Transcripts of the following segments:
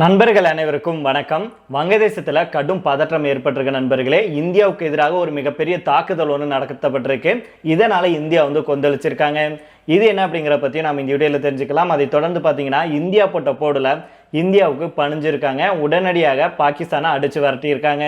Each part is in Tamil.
நண்பர்கள் அனைவருக்கும் வணக்கம். வங்கதேசத்தில் கடும் பதற்றம் ஏற்பட்டிருக்க நண்பர்களே இந்தியாவுக்கு எதிராக ஒரு மிகப்பெரிய தாக்குதல் ஒன்று நடத்தப்பட்டிருக்கு. இதனால் இந்தியா வந்து கொந்தளிச்சிருக்காங்க. இது என்ன அப்படிங்கிற பற்றி நாம் இந்த வீடியோவில் தெரிஞ்சுக்கலாம். அதை தொடர்ந்து பார்த்தீங்கன்னா இந்தியா போட்ட போடில் இந்தியாவுக்கு பணிஞ்சிருக்காங்க. உடனடியாக பாகிஸ்தானை அடித்து விரட்டியிருக்காங்க.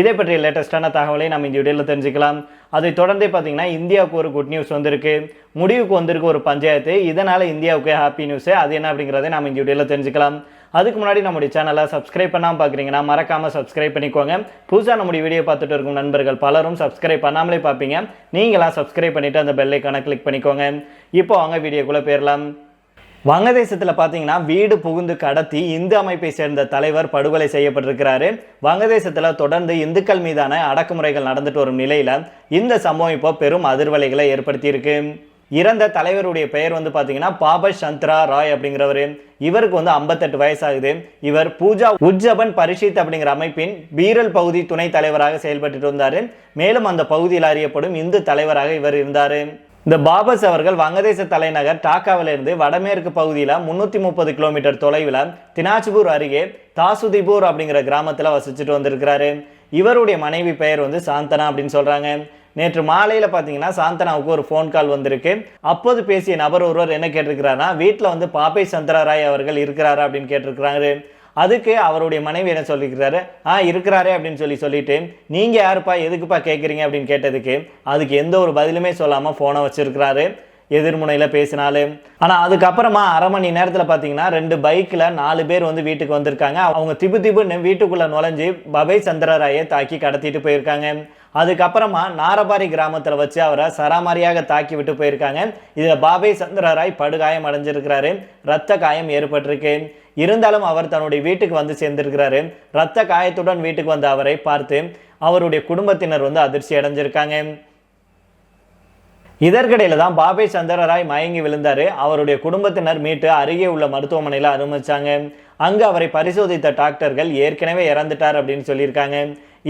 இதை பற்றிய லேட்டஸ்டான தகவலை நம்ம இந்த வீடியோவில் தெரிஞ்சுக்கலாம். அதை தொடர்ந்து பார்த்தீங்கன்னா இந்தியாவுக்கு ஒரு குட் நியூஸ் வந்திருக்கு. முடிவுக்கு வந்திருக்கு ஒரு பஞ்சாயத்து. இதனால் இந்தியாவுக்கு ஹாப்பி நியூஸு அது என்ன அப்படிங்கிறத நம்ம இந்த வீடியோவில் தெரிஞ்சுக்கலாம். அதுக்கு முன்னாடி நம்முடைய சேனலை சப்ஸ்கிரைப் பண்ணாமல் பார்க்குறீங்கன்னா மறக்காமல் சப்ஸ்கிரைப் பண்ணிக்கோங்க. புதுசாக நம்முடைய வீடியோ பார்த்துட்டு இருக்கும் நண்பர்கள் பலரும் சப்ஸ்கிரைப் பண்ணாமலே பார்ப்பீங்க. நீங்களாம் சப்ஸ்கிரைப் பண்ணிவிட்டு அந்த பெல்லைக்கான கிளிக் பண்ணிக்கோங்க. இப்போ அவங்க வீடியோக்குள்ளே போயிடலாம் வங்கதேசத்தில் பார்த்தீங்கன்னா வீடு புகுந்து கடத்தி இந்து அமைப்பை சேர்ந்த தலைவர் படுகொலை செய்யப்பட்டிருக்கிறாரு. வங்கதேசத்தில் தொடர்ந்து இந்துக்கள் மீதான அடக்குமுறைகள் நடந்துட்டு வரும் நிலையில் இந்த சம்பவம் இப்போ பெரும் அதிர்வலைகளை ஏற்படுத்தியிருக்கு. இறந்த தலைவருடைய பெயர் வந்து பார்த்தீங்கன்னா பாபஷ் சந்திரா ராய் அப்படிங்கிறவர். இவருக்கு வந்து ஐம்பத்தெட்டு வயசாகுது. இவர் பூஜா உஜ்ஜபன் பரிஷித் அப்படிங்கிற அமைப்பின் பீரல் பகுதி துணை தலைவராக செயல்பட்டு வந்தார். மேலும் அந்த பகுதியில் அறியப்படும் இந்து தலைவராக இவர் இருந்தார். இந்த பாபஸ் அவர்கள் வங்கதேச தலைநகர் டாக்காவிலிருந்து வடமேற்கு பகுதியில் முன்னூற்றி முப்பது கிலோமீட்டர் தொலைவில் தினாஜ்பூர் அருகே தாசுதிபூர் அப்படிங்கிற கிராமத்தில் வசிச்சுட்டு வந்திருக்கிறாரு. இவருடைய மனைவி பெயர் வந்து சாந்தனா அப்படின்னு சொல்கிறாங்க நேற்று மாலையில் பார்த்தீங்கன்னா சாந்தனாவுக்கு ஒரு ஃபோன் கால் வந்திருக்கு. அப்போது பேசிய நபர் ஒருவர் என்ன கேட்டிருக்கிறாருன்னா வீட்டில் வந்து பாப்பை சந்திரராய் அவர்கள் இருக்கிறாரா அப்படின்னு கேட்டிருக்கிறாரு. அதுக்கு அவருடைய மனைவி என்ன சொல்லியிருக்கிறாரு? ஆ இருக்கிறாரே அப்படின்னு சொல்லி சொல்லிட்டு நீங்கள் யாருப்பா எதுக்குப்பா கேட்குறீங்க அப்படின்னு கேட்டதுக்கு அதுக்கு எந்த ஒரு பதிலுமே சொல்லாமல் ஃபோனை வச்சுருக்கிறாரு. எதிர்முனையில் பேசினாலும் ஆனால் அதுக்கப்புறமா அரை மணி நேரத்தில் பார்த்தீங்கன்னா ரெண்டு பைக்கில் நாலு பேர் வந்து வீட்டுக்கு வந்திருக்காங்க. அவங்க திபு திபுன்னு வீட்டுக்குள்ளே நுழைஞ்சு பபை சந்திரராயை தாக்கி கடத்திட்டு போயிருக்காங்க. அதுக்கப்புறமா நாரபாரி கிராமத்தில் வச்சு அவரை சராமாரியாக தாக்கி விட்டு போயிருக்காங்க. இதில் பாபை சந்திரராய் படுகாயம் அடைஞ்சிருக்கிறாரு. ரத்த காயம் ஏற்பட்டிருக்கு. இருந்தாலும் அவர் தன்னுடைய வீட்டுக்கு வந்து சேர்ந்திருக்கிறாரு. ரத்த காயத்துடன் வீட்டுக்கு வந்த அவரை பார்த்து அவருடைய குடும்பத்தினர் வந்து அதிர்ச்சி அடைஞ்சிருக்காங்க. இதற்கிடையில் தான் பாபே சந்திரராய் மயங்கி விழுந்தார். அவருடைய குடும்பத்தினர் மீட்டு அருகே உள்ள மருத்துவமனையில் அனுமதிச்சாங்க. அங்கு அவரை பரிசோதித்த டாக்டர்கள் ஏற்கனவே இறந்துட்டார் அப்படின்னு சொல்லியிருக்காங்க.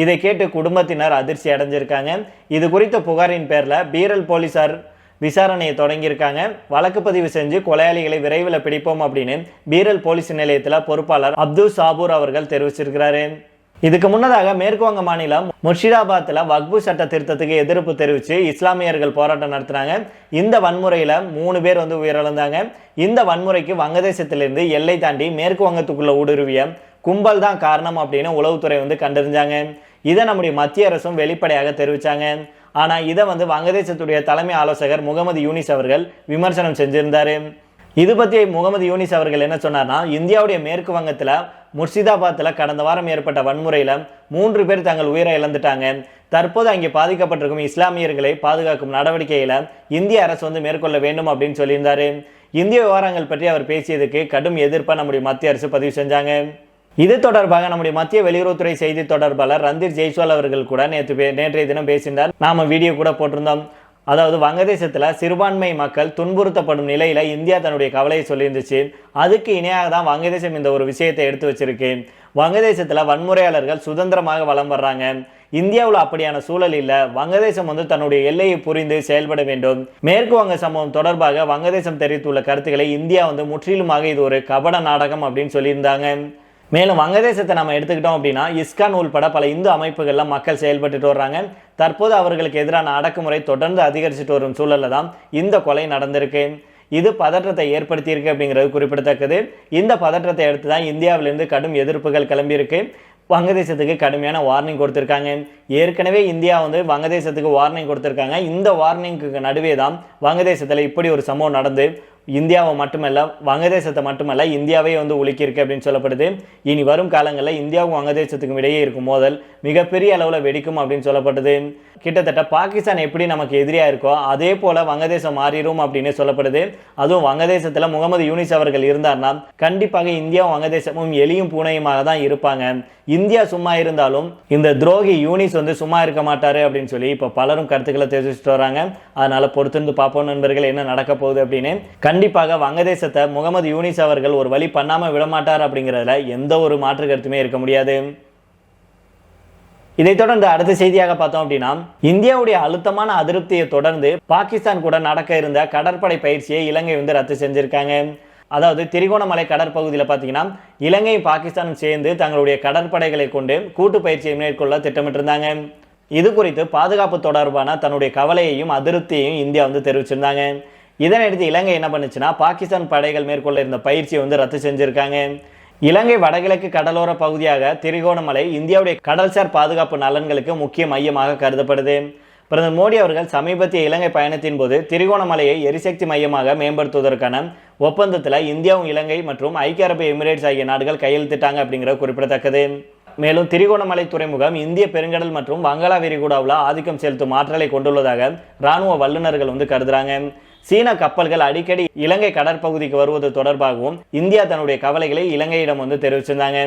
இதை கேட்டு குடும்பத்தினர் அதிர்ச்சி அடைஞ்சிருக்காங்க. இது குறித்த புகாரின் பேரில் பீரல் போலீசார் விசாரணையை தொடங்கியிருக்காங்க. வழக்கு பதிவு செஞ்சு கொலையாளிகளை விரைவில் பிடிப்போம் அப்படின்னு பீரல் போலீஸ் நிலையத்தில் பொறுப்பாளர் அப்துல் சாபூர் அவர்கள் தெரிவிச்சிருக்கிறாரு. இதுக்கு முன்னதாக மேற்கு வங்க மாநிலம் முர்ஷிதாபாத்தில் வக்பு சட்ட திருத்தத்துக்கு எதிர்ப்பு தெரிவித்து இஸ்லாமியர்கள் போராட்டம் நடத்தினாங்க. இந்த வன்முறையில் மூணு பேர் வந்து உயிரிழந்தாங்க. இந்த வன்முறைக்கு வங்கதேசத்திலிருந்து எல்லை தாண்டி மேற்கு வங்கத்துக்குள்ள ஊடுருவிய கும்பல் தான் காரணம் அப்படின்னு உளவுத்துறை வந்து கண்டறிஞ்சாங்க. இதை நம்முடைய மத்திய அரசும் வெளிப்படையாக தெரிவித்தாங்க ஆனால் இதை வந்து வங்கதேசத்துடைய தலைமை ஆலோசகர் முகமது யூனிஸ் அவர்கள் விமர்சனம் செஞ்சிருந்தார். இது பற்றி முகமது யூனிஸ் அவர்கள் என்ன சொன்னார்னா இந்தியாவுடைய மேற்கு வங்கத்தில் முர்ஷிதாபாத்தில் கடந்த வாரம் ஏற்பட்ட வன்முறையில் மூன்று பேர் தங்கள் உயிரை இழந்துட்டாங்க. தற்போது அங்கே பாதிக்கப்பட்டிருக்கும் இஸ்லாமியர்களை பாதுகாக்கும் நடவடிக்கையில் இந்திய அரசு வந்து மேற்கொள்ள வேண்டும் அப்படின்னு சொல்லியிருந்தாரு. இந்திய விவகாரங்கள் பற்றி அவர் பேசியதுக்கு கடும் எதிர்ப்பை நம்முடைய மத்திய அரசு பதிவு செஞ்சாங்க. இது தொடர்பாக நம்முடைய மத்திய வெளியுறவுத்துறை செய்தி தொடர்பாளர் ரந்தீர் ஜெய்ஸ்வால் அவர்கள் கூட நேற்று பே- நேற்றைய தினம் பேசினார் நாம வீடியோ கூட போட்டிருந்தோம். அதாவது வங்கதேசத்தில் சிறுபான்மை மக்கள் துன்புறுத்தப்படும் நிலையில் இந்தியா தன்னுடைய கவலையை சொல்லியிருந்துச்சு. அதுக்கு இணையாக தான் வங்கதேசம் இந்த ஒரு விஷயத்தை எடுத்து வச்சிருக்கு. வங்கதேசத்தில் வன்முறையாளர்கள் சுதந்திரமாக வலம் வர்றாங்க. இந்தியாவில் அப்படியான சூழல் இல்லை. வங்கதேசம் வந்து தன்னுடைய எல்லையை புரிந்து செயல்பட வேண்டும். மேற்கு வங்க சம்பவம் தொடர்பாக வங்கதேசம் தெரிவித்துள்ள கருத்துக்களை இந்தியா வந்து முற்றிலுமாக இது ஒரு கபட நாடகம் அப்படின்னு சொல்லியிருந்தாங்க. மேலும் வங்கதேசத்தை நம்ம எடுத்துக்கிட்டோம் அப்படின்னா இஸ்கான் உள்பட பல இந்து அமைப்புகளில் மக்கள் செயல்பட்டுட்டு வர்றாங்க. தற்போது அவர்களுக்கு எதிரான அடக்குமுறை தொடர்ந்து அதிகரிச்சுட்டு வரும் சூழலில் தான் இந்த கொலை நடந்திருக்கு. இது பதற்றத்தை ஏற்படுத்தியிருக்கு அப்படிங்கிறது குறிப்பிடத்தக்கது. இந்த பதற்றத்தை அடுத்து தான் இந்தியாவிலிருந்து கடும் எதிர்ப்புகள் கிளம்பியிருக்கு. வங்கதேசத்துக்கு கடுமையான வார்னிங் கொடுத்துருக்காங்க. ஏற்கனவே இந்தியா வந்து வங்கதேசத்துக்கு வார்னிங் கொடுத்துருக்காங்க. இந்த வார்னிங்க்கு நடுவே தான் வங்கதேசத்தில் இப்படி ஒரு சம்பவம் நடந்து இந்தியாவை மட்டுமல்ல வங்கதேசத்தை மட்டுமல்ல இந்தியாவே வந்து உலுக்கியிருக்கு அப்படின்னு சொல்லப்படுது. இனி வரும் காலங்களில் இந்தியாவும் வங்கதேசத்துக்கும் இடையே இருக்கும் மோதல் மிகப்பெரிய அளவில் வெடிக்கும் அப்படின்னு சொல்லப்படுது. கிட்டத்தட்ட பாகிஸ்தான் எப்படி நமக்கு எதிரியாக இருக்கோ அதே போல வங்கதேசம் மாறிடும் அப்படின்னு சொல்லப்படுது. அதுவும் வங்கதேசத்தில் முகமது யூனிஸ் அவர்கள் இருந்தார்னா கண்டிப்பாக இந்தியாவும் வங்கதேசமும் எலியும் பூனையுமாக தான் இருப்பாங்க. இந்தியா சும்மா இருந்தாலும் இந்த துரோகி யூனிஸ் வந்து சும்மா இருக்க மாட்டாரு அப்படின்னு சொல்லி இப்போ பலரும் கருத்துக்களை தெரிவிச்சுட்டு வராங்க. அதனால பொறுத்திருந்து பார்ப்போம் நண்பர்கள் என்ன நடக்க போகுது அப்படின்னு. கண்டிப்பாக வங்கதேசத்தை முகமது யூனிஸ் அவர்கள் ஒரு வழி பண்ணாமல் விடமாட்டார் அப்படிங்கிறதுல எந்த ஒரு மாற்று கருத்துமே இருக்க முடியாது. இதைத் தொடர்ந்து அடுத்த செய்தியாக பார்த்தோம் அப்படின்னா இந்தியாவுடைய அழுத்தமான அதிருப்தியை தொடர்ந்து பாகிஸ்தான் கூட நடக்க இருந்த கடற்படை பயிற்சியை இலங்கை வந்து ரத்து செஞ்சிருக்காங்க. அதாவது திரிகோணமலை கடற்பகுதியில் பார்த்தீங்கன்னா இலங்கையும் பாகிஸ்தானும் சேர்ந்து தங்களுடைய கடற்படைகளை கொண்டு கூட்டு பயிற்சியை மேற்கொள்ள திட்டமிட்டிருந்தாங்க. இது குறித்து பாதுகாப்பு தொடர்பான தன்னுடைய கவலையையும் அதிருப்தியையும் இந்தியா வந்து தெரிவிச்சிருந்தாங்க. இதனையடுத்து இலங்கை என்ன பண்ணுச்சுன்னா பாகிஸ்தான் படைகள் மேற்கொள்ள இருந்த பயிற்சியை வந்து ரத்து செஞ்சுருக்காங்க. இலங்கை வடகிழக்கு கடலோர பகுதியாக திரிகோணமலை இந்தியாவுடைய கடல்சார் பாதுகாப்பு நலன்களுக்கு முக்கிய மையமாக கருதப்படுது. பிரதமர் மோடி அவர்கள் சமீபத்திய இலங்கை பயணத்தின் போது திரிகோணமலையை எரிசக்தி மையமாக மேம்படுத்துவதற்கான ஒப்பந்தத்தில் இந்தியாவும் இலங்கை மற்றும் ஐக்கிய அரபு எமிரேட்ஸ் ஆகிய நாடுகள் கையெழுத்திட்டாங்க அப்படிங்கிறது குறிப்பிடத்தக்கது. மேலும் திரிகோணமலை துறைமுகம் இந்திய பெருங்கடல் மற்றும் வங்காள விரிகுடாவில் ஆதிக்கம் செலுத்தும் ஆற்றலை கொண்டுள்ளதாக இராணுவ வல்லுநர்கள் வந்து கருதுறாங்க. சீன கப்பல்கள் அடிக்கடி இலங்கை கடற்பகுதிக்கு வருவது தொடர்பாகவும் இந்தியா தன்னுடைய கவலைகளை இலங்கையிடம் வந்து தெரிவிச்சிருந்தாங்க.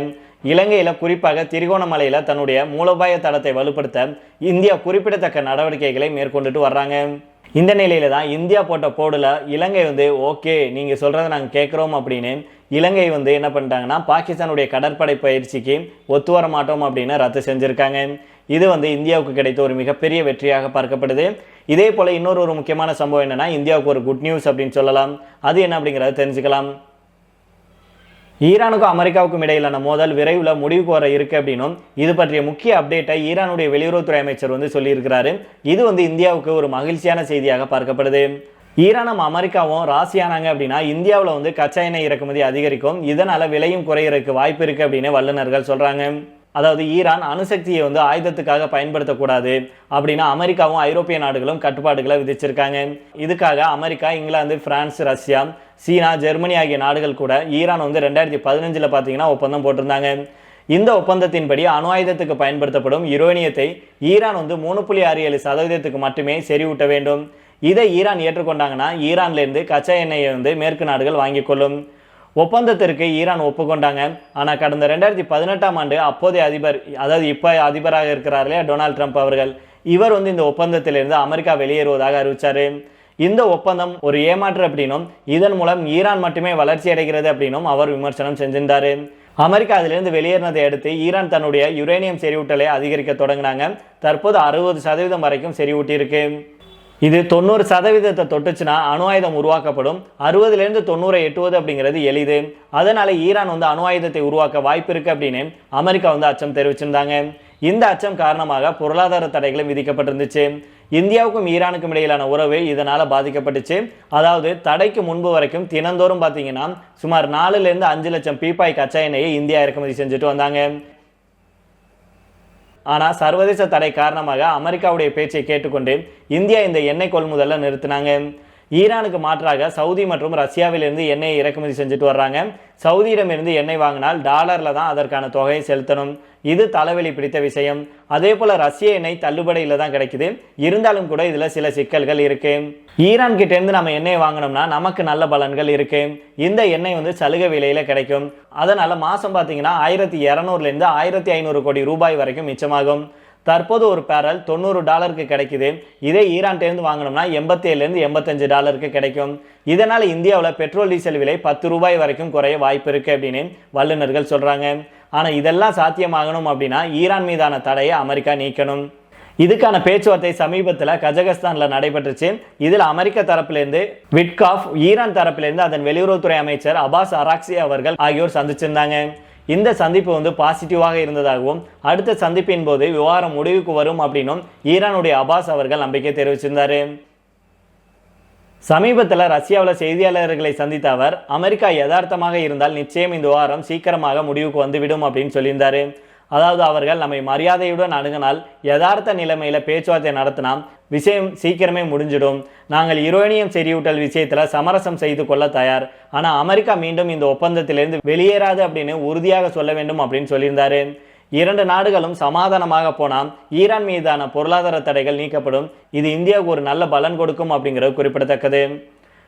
இலங்கையில் குறிப்பாக திரிகோணமலையில் தன்னுடைய மூலோபாய தளத்தை வலுப்படுத்த இந்தியா குறிப்பிடத்தக்க நடவடிக்கைகளை மேற்கொண்டுட்டு வர்றாங்க. இந்த நிலையில தான் இந்தியா போட்ட போடுல இலங்கை வந்து ஓகே நீங்க சொல்றதை நாங்கள் கேட்குறோம் அப்படின்னு இலங்கை வந்து என்ன பண்ணிட்டாங்கன்னா பாகிஸ்தானுடைய கடற்படை பயிற்சிக்கு ஒத்து வர மாட்டோம் அப்படின்னு ரத்து செஞ்சுருக்காங்க. இது வந்து இந்தியாவுக்கு கிடைத்த ஒரு மிகப்பெரிய வெற்றியாக பார்க்கப்படுது. இதே போல் இன்னொரு ஒரு முக்கியமான சம்பவம் என்னன்னா இந்தியாவுக்கு ஒரு குட் நியூஸ் அப்படின்னு சொல்லலாம். அது என்ன அப்படிங்கிறத தெரிஞ்சுக்கலாம். ஈரானுக்கும் அமெரிக்காவுக்கும் இடையிலான மோதல் விரைவில் முடிவுக்கு வர இருக்கு அப்படின்னும் இது பற்றிய முக்கிய அப்டேட்டை ஈரானுடைய வெளியுறவுத்துறை அமைச்சர் வந்து சொல்லியிருக்கிறாரு. இது வந்து இந்தியாவுக்கு ஒரு மகிழ்ச்சியான செய்தியாக பார்க்கப்படுது. ஈரானும் அமெரிக்காவும் ராசியானாங்க அப்படின்னா இந்தியாவில் வந்து கச்சா எண்ணெய் இறக்குமதி அதிகரிக்கும். இதனால் விலையும் குறையிறதுக்கு வாய்ப்பு இருக்குது அப்படின்னு வல்லுநர்கள் சொல்கிறாங்க அதாவது ஈரான் அணுசக்தியை வந்து ஆயுதத்துக்காக பயன்படுத்தக்கூடாது அப்படின்னா அமெரிக்காவும் ஐரோப்பிய நாடுகளும் கட்டுப்பாடுகளை விதிச்சிருக்காங்க. இதுக்காக America England France Russia China Germany ஆகிய நாடுகள் கூட ஈரான் வந்து ரெண்டாயிரத்தி பதினஞ்சில் பார்த்தீங்கன்னா ஒப்பந்தம் போட்டிருந்தாங்க. இந்த ஒப்பந்தத்தின்படி அணு ஆயுதத்துக்கு பயன்படுத்தப்படும் யுரோனியத்தை ஈரான் வந்து மூணு புள்ளி ஆறு ஏழு சதவீதத்துக்கு மட்டுமே செறிவூட்ட வேண்டும். இதை ஈரான் ஏற்றுக்கொண்டாங்கன்னா ஈரான்லேருந்து கச்சா எண்ணெயை வந்து மேற்கு நாடுகள் வாங்கிக் கொள்ளும். ஒப்பந்தத்திற்கு ஈரான் ஒப்புக்கொண்டாங்க. ஆனால் கடந்த ரெண்டாயிரத்தி பதினெட்டாம் ஆண்டு அப்போதைய அதிபர் அதாவது இப்போ அதிபராக இருக்கிறார் இல்லையா டொனால்ட் ட்ரம்ப் அவர்கள். இவர் வந்து இந்த ஒப்பந்தத்திலிருந்து அமெரிக்கா வெளியேறுவதாக அறிவித்தார் இந்த ஒப்பந்தம் ஒரு ஏமாற்று அப்படின்னும் இதன் மூலம் ஈரான் மட்டுமே வளர்ச்சி அடைகிறது அப்படின்னும் அவர் விமர்சனம் செஞ்சிருந்தார். அமெரிக்கா அதிலிருந்து வெளியேறினதை அடுத்து ஈரான் தன்னுடைய யுரேனியம் செறிவூட்டலை அதிகரிக்க தொடங்கினாங்க. தற்போது அறுபது சதவீதம் வரைக்கும் செறிவூட்டியிருக்கு. இது தொண்ணூறு சதவீதத்தை தொட்டுச்சுன்னா அணு ஆயுதம் உருவாக்கப்படும். அறுபதுலேருந்து தொண்ணூறை எட்டுவது அப்படிங்கிறது எளிது. அதனால ஈரான் வந்து அணு ஆயுதத்தை உருவாக்க வாய்ப்பு இருக்கு அப்படின்னு அமெரிக்கா வந்து அச்சம் தெரிவிச்சிருந்தாங்க. இந்த அச்சம் காரணமாக பொருளாதார தடைகளும் விதிக்கப்பட்டிருந்துச்சு. இந்தியாவுக்கும் ஈரானுக்கும் இடையிலான உறவு இதனால் பாதிக்கப்பட்டுச்சு. அதாவது தடைக்கு முன்பு வரைக்கும் தினந்தோறும் பார்த்தீங்கன்னா சுமார் நாலுலேருந்து அஞ்சு லட்சம் பீப்பாய் கச்சா எண்ணெயை இந்தியா இறக்குமதி செஞ்சுட்டு வந்தாங்க. ஆனால் சர்வதேச தடை காரணமாக அமெரிக்காவுடைய பேச்சை கேட்டுக்கொண்டு இந்தியா இந்த எண்ணெய் கொள்முதலை நிறுத்தினாங்க. ஈரானுக்கு மாற்றாக சவுதி மற்றும் ரஷ்யாவிலிருந்து எண்ணெயை இறக்குமதி செஞ்சுட்டு வர்றாங்க. சவுதியிடமிருந்து எண்ணெய் வாங்கினால் டாலரில் தான் அதற்கான தொகையை செலுத்தணும். இது தலைவலி பிடித்த விஷயம். அதே போல் ரஷ்ய எண்ணெய் தள்ளுபடியில் தான் கிடைக்குது. இருந்தாலும் கூட இதில் சில சிக்கல்கள் இருக்குது ஈரான் கிட்டேருந்து நம்ம எண்ணெய் வாங்கினோம்னா நமக்கு நல்ல பலன்கள் இருக்குது இந்த எண்ணெய் வந்து சலுகை விலையில் கிடைக்கும். அதனால் மாதம் பார்த்தீங்கன்னா ஆயிரத்தி இரநூறுலேருந்து ஆயிரத்தி ஐநூறு கோடி ரூபாய் வரைக்கும் மிச்சமாகும். தற்போது ஒரு பேரல் தொண்ணூறு டாலருக்கு கிடைக்குது. இதே ஈரான்டேருந்து வாங்கினோம்னா எண்பத்தி ஏழுலேருந்து எண்பத்தஞ்சு டாலருக்கு கிடைக்கும். இதனால் இந்தியாவில் பெட்ரோல் டீசல் விலை பத்து ரூபாய் வரைக்கும் குறைய வாய்ப்பு இருக்குது அப்படின்னு வல்லுநர்கள் சொல்கிறாங்க ஆனால் இதெல்லாம் சாத்தியமாகணும் அப்படின்னா ஈரான் மீதான தடையை அமெரிக்கா நீக்கணும். இதுக்கான பேச்சுவார்த்தை சமீபத்தில் கஜகஸ்தானில் நடைபெற்றுச்சு. இதில் அமெரிக்க தரப்பிலிருந்து விட்காஃப் ஈரான் தரப்பிலிருந்து அதன் வெளியுறவுத்துறை அமைச்சர் அபாஸ் அராக்சி அவர்கள் ஆகியோர் சந்திச்சிருந்தாங்க. இந்த சந்திப்பு வந்து பாசிட்டிவாக இருந்ததாகவும் அடுத்த சந்திப்பின் போது விவகாரம் முடிவுக்கு வரும் அப்படின்னும் ஈரானுடைய அபாஸ் அவர்கள் நம்பிக்கை தெரிவிச்சிருந்தார். சமீபத்தில் ரஷ்யாவில் செய்தியாளர்களை சந்தித்த அவர் அமெரிக்கா யதார்த்தமாக இருந்தால் நிச்சயம் இந்த விவகாரம் சீக்கிரமாக முடிவுக்கு வந்துவிடும் அப்படின்னு சொல்லியிருந்தாரு. அதாவது அவர்கள் நம்மை மரியாதையுடன் அணுகினால் யதார்த்த நிலைமையில் பேச்சுவார்த்தை நடத்தினா விஷயம் சீக்கிரமே முடிஞ்சிடும். நாங்கள் யுரேனியம் செறிவூட்டல் விஷயத்தில் சமரசம் செய்து கொள்ள தயார். ஆனால் அமெரிக்கா மீண்டும் இந்த ஒப்பந்தத்திலிருந்து வெளியேறாது அப்படின்னு உறுதியாக சொல்ல வேண்டும் அப்படின்னு சொல்லியிருந்தாரு. இரண்டு நாடுகளும் சமாதானமாக போனால் ஈரான் மீதான பொருளாதார தடைகள் நீக்கப்படும். இது இந்தியாவுக்கு ஒரு நல்ல பலன் கொடுக்கும் அப்படிங்கிறது குறிப்பிடத்தக்கது.